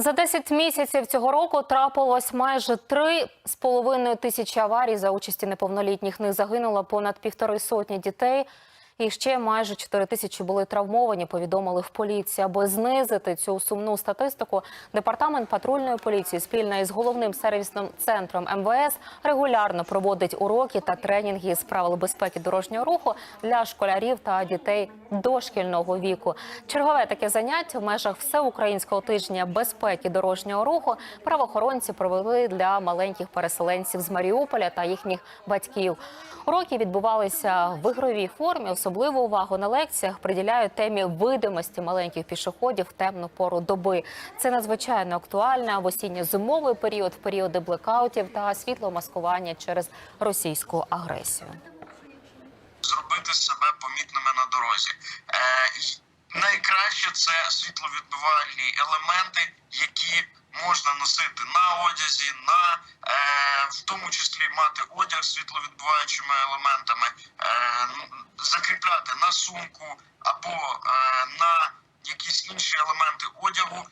За 10 місяців цього року трапилось майже 3,5 тисячі аварій за участі неповнолітніх. Них загинуло понад півтори сотні дітей. І ще майже 4 тисячі були травмовані, повідомили в поліції. Аби знизити цю сумну статистику, департамент патрульної поліції спільно із головним сервісним центром МВС регулярно проводить уроки та тренінги з правил безпеки дорожнього руху для школярів та дітей дошкільного віку. Чергове таке заняття в межах всеукраїнського тижня безпеки дорожнього руху правоохоронці провели для маленьких переселенців з Маріуполя та їхніх батьків. Уроки відбувалися в ігровій формі. Особливу увагу на лекціях приділяють темі видимості маленьких пішоходів в темну пору доби. Це надзвичайно актуально в осінньо-зимовий період, в періоди блекаутів та світломаскування через російську агресію. зробити себе помітними на дорозі. Е, найкраще це світловідбивальні елементи, які можна носити на одязі, на е, в тому числі мати одяг з світловідбиваючими елементами, е, на сумку або е, на якісь інші елементи одягу